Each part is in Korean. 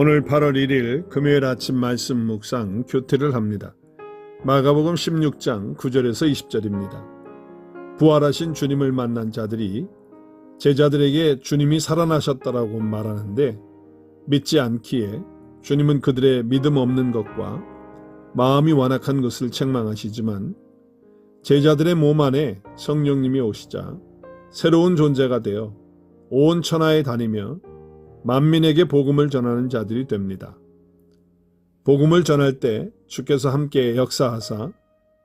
오늘 8월 1일 금요일 아침 말씀 묵상 교태를 합니다. 마가복음 16장 9절에서 20절입니다. 부활하신 주님을 만난 자들이 제자들에게 주님이 살아나셨다라고 말하는데 믿지 않기에 주님은 그들의 믿음 없는 것과 마음이 완악한 것을 책망하시지만 제자들의 몸 안에 성령님이 오시자 새로운 존재가 되어 온 천하에 다니며 만민에게 복음을 전하는 자들이 됩니다. 복음을 전할 때 주께서 함께 역사하사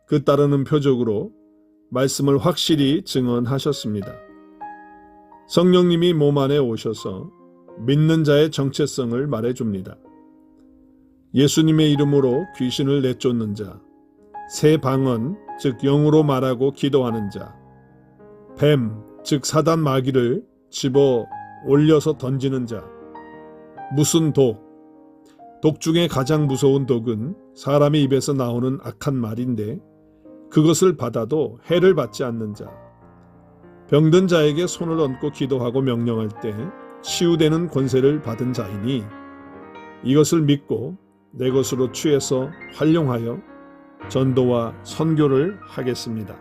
그 따르는 표적으로 말씀을 확실히 증언하셨습니다. 성령님이 몸 안에 오셔서 믿는 자의 정체성을 말해줍니다. 예수님의 이름으로 귀신을 내쫓는 자, 새 방언, 즉 영으로 말하고 기도하는 자, 뱀, 즉 사단 마귀를 집어 올려서 던지는 자, 무슨 독, 독 중에 가장 무서운 독은 사람의 입에서 나오는 악한 말인데 그것을 받아도 해를 받지 않는 자, 병든 자에게 손을 얹고 기도하고 명령할 때 치유되는 권세를 받은 자이니 이것을 믿고 내 것으로 취해서 활용하여 전도와 선교를 하겠습니다.